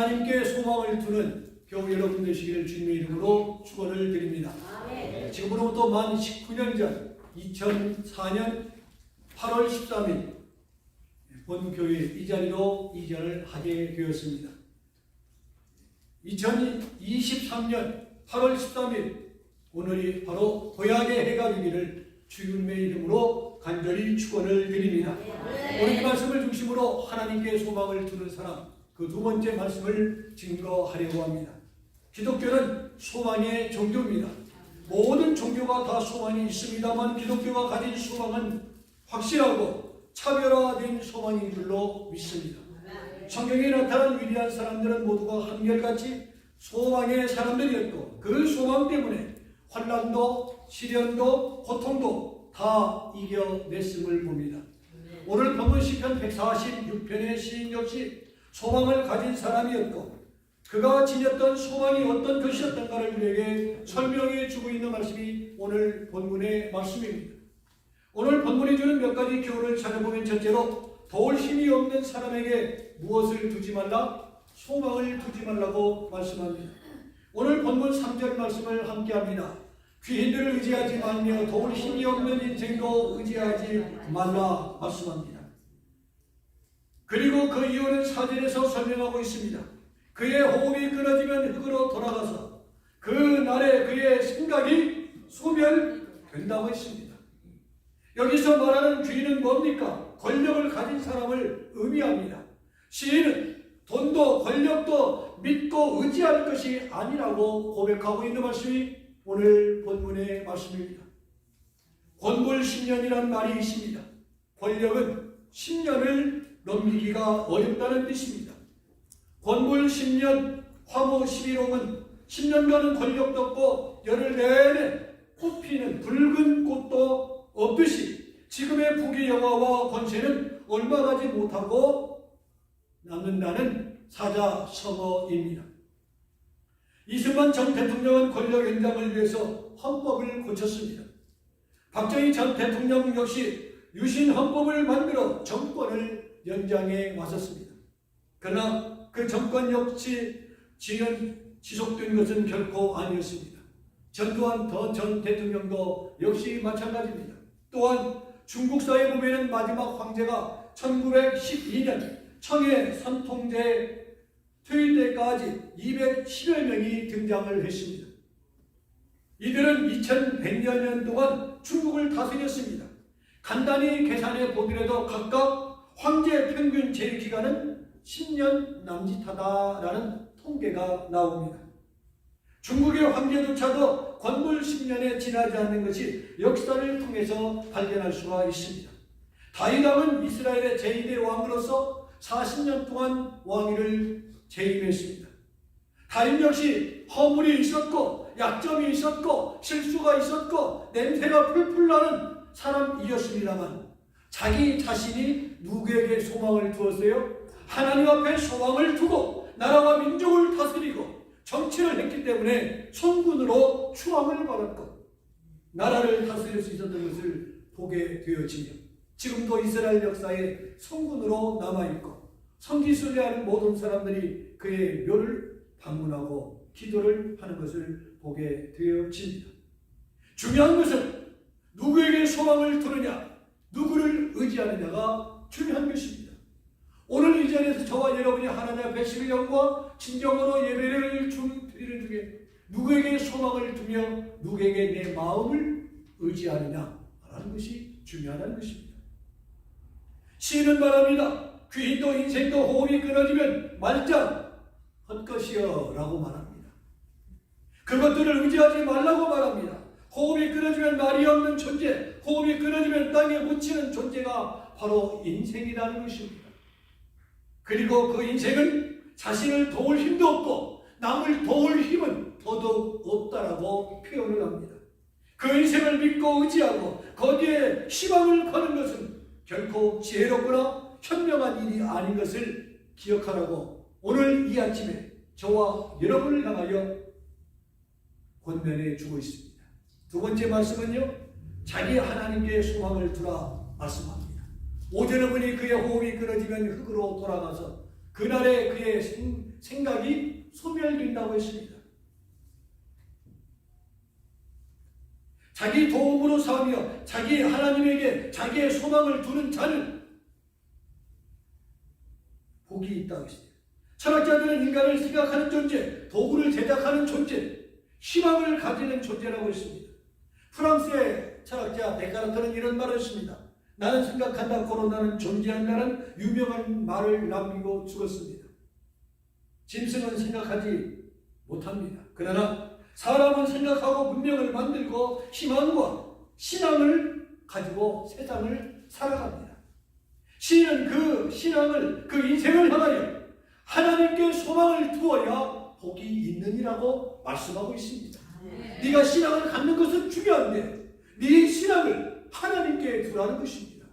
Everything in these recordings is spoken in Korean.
하나님께 소망을 두는 교우 여러분 되시기를 주님의 이름으로 축원을 드립니다. 아멘. 지금으로부터 만 19년 전 2004년 8월 13일 본 교회 이 자리로 이전을 하게 되었습니다. 2023년 8월 13일 오늘이 바로 도약의 해가 되기를 주님의 이름으로 간절히 축원을 드립니다. 오늘 이 말씀을 중심으로 하나님께 소망을 두는 사람 그 두 번째 말씀을 증거하려고 합니다. 기독교는 소망의 종교입니다. 모든 종교가 다 소망이 있습니다만 기독교가 가진 소망은 확실하고 차별화된 소망인 줄로 믿습니다. 성경에 나타난 위대한 사람들은 모두가 한결같이 소망의 사람들이었고 그 소망 때문에 환란도 시련도 고통도 다 이겨냈음을 봅니다. 오늘 본문 시편 146편의 시인 역시 소망을 가진 사람이었고 그가 지녔던 소망이 어떤 것이었던가를 우리에게 설명해 주고 있는 말씀이 오늘 본문의 말씀입니다. 오늘 본문이 주는 몇 가지 교훈을 찾아보면 첫째로 도울 힘이 없는 사람에게 무엇을 두지 말라? 소망을 두지 말라고 말씀합니다. 오늘 본문 3절 말씀을 함께 합니다. 귀인들을 의지하지 말며 도울 힘이 없는 인생도 의지하지 말라 말씀합니다. 그리고 그 이유는 사절에서 설명하고 있습니다. 그의 호흡이 끊어지면 흙으로 돌아가서 그 날에 그의 생각이 소멸된다고 했습니다. 여기서 말하는 귀인은 뭡니까? 권력을 가진 사람을 의미합니다. 시인은 돈도 권력도 믿고 의지할 것이 아니라고 고백하고 있는 말씀이 오늘 본문의 말씀입니다. 권불 10년이란 말이 있습니다. 권력은 10년을 넘기기가 어렵다는 뜻입니다. 권불 10년, 화모 11홍은 10년간은 권력도 없고 열흘 내내 꽃피는 붉은 꽃도 없듯이 지금의 부귀 영화와 권세는 얼마 가지 못하고 남는다는 사자 성어입니다. 이승만 전 대통령은 권력 연장을 위해서 헌법을 고쳤습니다. 박정희 전 대통령 역시 유신 헌법을 만들어 정권을 연장해 왔었습니다. 그러나 그 정권 역시 지연 지속된 것은 결코 아니었습니다. 전두환 전 대통령도 역시 마찬가지입니다. 또한 중국사에 보면 마지막 황제가 1912년 청해 선통제 퇴위 때까지 210여 명이 등장을 했습니다. 이들은 2100여 년 동안 중국을 다스렸습니다. 간단히 계산해 보더라도 각각 황제 평균 재위 기간은 10년 남짓하다라는 통계가 나옵니다. 중국의 황제조차도 건물 10년에 지나지 않는 것이 역사를 통해서 발견할 수가 있습니다. 다윗왕은 이스라엘의 제2대 왕으로서 40년 동안 왕위를 재임했습니다. 다윗 역시 허물이 있었고 약점이 있었고 실수가 있었고 냄새가 풀풀 나는 사람이었습니다만 자기 자신이 누구에게 소망을 두었어요? 하나님 앞에 소망을 두고 나라와 민족을 다스리고 정치를 했기 때문에 son군으로 추앙을 받았고 나라를 다스릴 수 있었던 것을 보게 되어지며 지금도 이스라엘 역사에 son군으로 남아있고 성지순례하는 모든 사람들이 그의 묘를 방문하고 기도를 하는 것을 보게 되어집니다. 중요한 것은 누구에게 소망을 두느냐, 누구를 의지하느냐가 중요한 것입니다. 오늘 이 자리에서 저와 여러분이 하나님 앞에 신령과 진정으로 예배를 드리는 중에 누구에게 소망을 두며 누구에게 내 마음을 의지하느냐라는 것이 중요한 것입니다. 시인은 말합니다. 귀인도 인생도 호흡이 끊어지면 말짱 헛것이여 라고 말합니다. 그것들을 의지하지 말라고 말합니다. 호흡이 끊어지면 말이 없는 존재, 호흡이 끊어지면 땅에 묻히는 존재가 바로 인생이라는 것입니다. 그리고 그 인생은 자신을 도울 힘도 없고 남을 도울 힘은 더더욱 없다라고 표현을 합니다. 그 인생을 믿고 의지하고 거기에 희망을 거는 것은 결코 지혜롭거나 현명한 일이 아닌 것을 기억하라고 오늘 이 아침에 저와 여러분을 향하여 권면해 주고 있습니다. 두 번째 말씀은요, 자기 하나님께 소망을 두라 말씀합니다. 오전에 보니 그의 호흡이 끊어지면 흙으로 돌아가서 그날에 그의 생, 생각이 소멸된다고 했습니다. 자기 도움으로 싸우며 자기 하나님에게 자기의 소망을 두는 자는 복이 있다고 했습니다. 철학자들은 인간을 생각하는 존재, 도구를 제작하는 존재, 희망을 가지는 존재라고 했습니다. 프랑스의 철학자 데카르트는 이런 말을 했습니다. 나는 생각한다, 코로나는 존재한다는 유명한 말을 남기고 죽었습니다. 짐승은 생각하지 못합니다. 그러나 사람은 생각하고 문명을 만들고 희망과 신앙을 가지고 세상을 살아갑니다. 시인은 그 신앙을, 그 인생을 향하여 하나님께 소망을 두어야 복이 있느니라고 말씀하고 있습니다. 네가 신앙을 갖는 것은 중요한데 네 신앙을 하나님께 두라는 것입니다.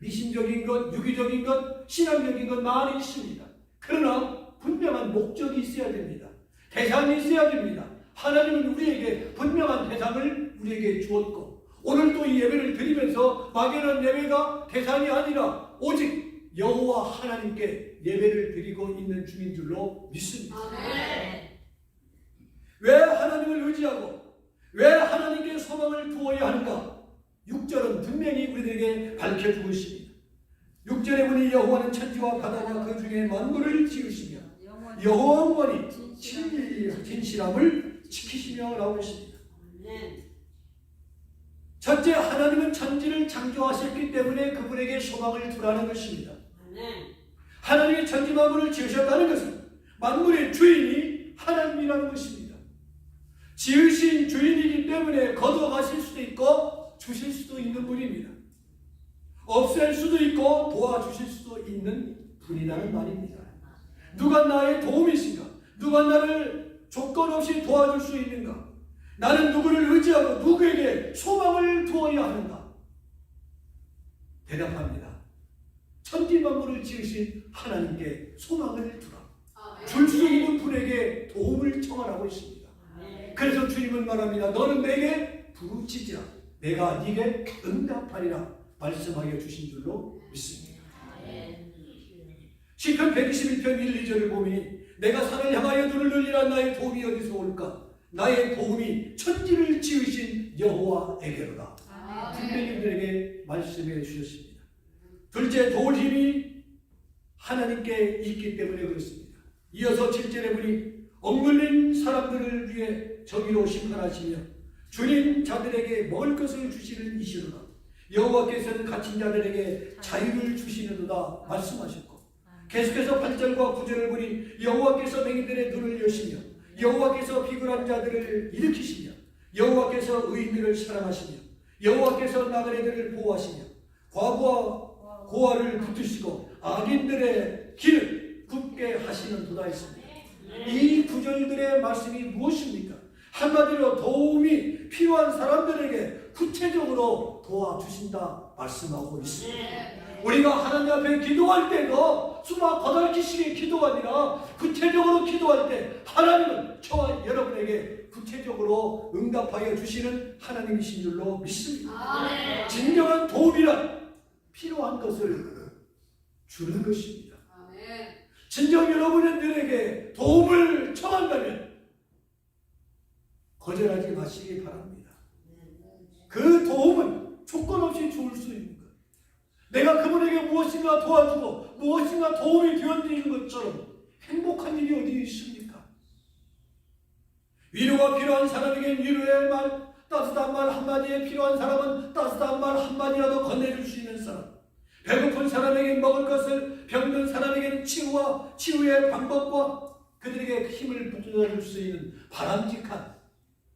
미신적인 것, 유기적인 것, 신앙적인 것 많이 있습니다. 그러나 분명한 목적이 있어야 됩니다. 대상이 있어야 됩니다. 하나님은 우리에게 분명한 대상을 우리에게 주었고 오늘 또 이 예배를 드리면서 막연한 예배가 대상이 아니라 오직 여호와 하나님께 예배를 드리고 있는 중인 줄로 믿습니다. 왜 하나님을 의지하고 왜 하나님께 소망을 두어야 하는가? 6절은 분명히 밝혀주고 있습니다. 6절에 보니 여호와는 천지와 바다와 그 중에 만물을 지으시며 영원히 진- 진실함을 지키시며 했습니다. 첫째 하나님은 천지를 창조하셨기 때문에 그분에게 소망을 두라는 것입니다. 하나님이 천지 만물을 지으셨다는 것은 만물의 주인이 하나님이라는 것입니다. 지으신 주인이기 때문에 거둬가실 수도 있고 주실 수도 있는 분입니다. 없앨 수도 있고 도와주실 수도 있는 분이라는 말입니다. 누가 나의 도움이신가? 누가 나를 조건 없이 도와줄 수 있는가? 나는 누구를 의지하고 누구에게 소망을 두어야 하는가? 대답합니다. 천지 만물을 지으신 하나님께 소망을 두라. 줄수 있는 분에게 도움을 청하라고 했습니다. 그래서 주님은 말합니다. 너는 내게 부르짖으라. 내가 네게 응답하리라 말씀하여 주신 줄로 믿습니다. 시편 121편 1, 2절을 보니 내가 산을 향하여 눈을 늘리라 나의 도움이 어디서 올까? 나의 도움이 천지를 지으신 여호와에게로다. 우리에게 말씀해 주셨습니다. 둘째 도울 힘이 하나님께 있기 때문에 그렇습니다. 이어서 7절에 보니 억눌린 사람들을 위해 정의로 심판하시며 주님 자들에게 먹을 것을 주시는 이시로다. 여호와께서는 갇힌 자들에게 자유를 주시는도다 말씀하셨고 계속해서 8절과 9절을 보니 여호와께서 맹인들의 눈을 여시며 여호와께서 비굴한 자들을 일으키시며 여호와께서 의인들을 사랑하시며 여호와께서 나그네들을 보호하시며 과부와 고아를 붙으시고 악인들의 길을 굳게 하시는 도다 있습니다. 이 구절들의 말씀이 무엇입니까? 한마디로 도움이 필요한 사람들에게 구체적으로 도와주신다 말씀하고 있습니다. 우리가 하나님 앞에 기도할 때도 수마 거달기식의 기도가 아니라 구체적으로 기도할 때 하나님은 저와 여러분에게 구체적으로 응답하여 주시는 하나님이신 줄로 믿습니다. 진정한 도움이란 필요한 것을 주는 것입니다. 진정 여러분들에게 도움을 청한다면 거절하지 마시기 바랍니다. 그 도움은 조건 없이 줄 수 있는 것. 내가 그분에게 무엇인가 도와주고 무엇인가 도움이 되어드리는 것처럼 행복한 일이 어디 있습니까? 위로가 필요한 사람에겐 위로의 말, 따뜻한 말 한마디에 필요한 사람은 따뜻한 말 한마디라도 건네줄 수 있는 사람. 배고픈 사람에게 먹을 것을 병든 사람에게는 치유와 치유의 방법과 그들에게 힘을 북돋아줄 수 있는 바람직한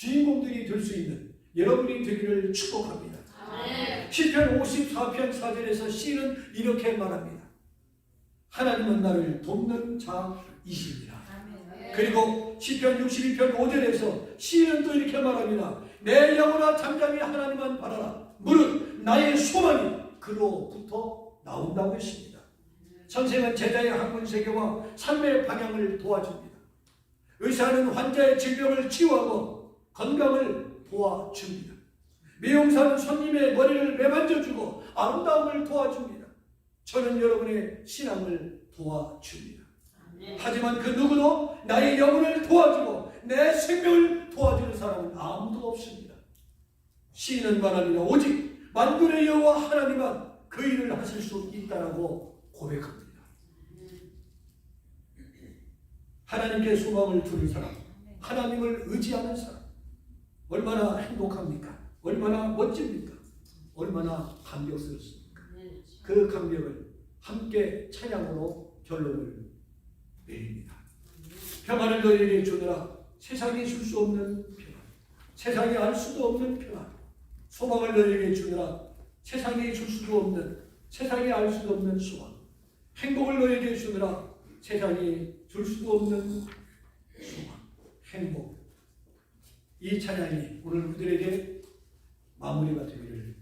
주인공들이 될 수 있는 여러분이 되기를 축복합니다. 시편 54편 4절에서 시는 이렇게 말합니다. 하나님은 나를 돕는 자이십니다. 그리고 시편 62편 5절에서 시는 또 이렇게 말합니다. 내 영혼아 잠잠히 하나님만 바라라. 무릇 나의 소망이 그로부터 나온다고 했습니다. 선생은 제자의 학문 세계와 삶의 방향을 도와줍니다. 의사는 환자의 질병을 치유하고 건강을 도와줍니다. 미용사는 손님의 머리를 매만져주고 아름다움을 도와줍니다. 저는 여러분의 신앙을 도와줍니다. 하지만 그 누구도 나의 영혼을 도와주고 내 생명을 도와주는 사람은 아무도 없습니다. 시인은 말합니다. 오직 만군의 여호와 하나님만 그 일을 하실 수 있다라고 고백합니다. 하나님께 소망을 두는 사람, 하나님을 의지하는 사람, 얼마나 행복합니까? 얼마나 멋집니까? 얼마나 감격스럽습니까? 그 감격을 함께 찬양으로 결론을 내립니다. 평안을 너희에게 주느라 세상이 줄 수 없는 평안, 세상이 알 수도 없는 평안, 소망을 너희에게 주느라 세상이 줄 수도 없는, 세상이 알 수도 없는 소망, 행복을 너희에게 주느라 세상이 줄 수도 없는 소망, 행복. 이 찬양이 오늘 우리들에게 마무리가 되기를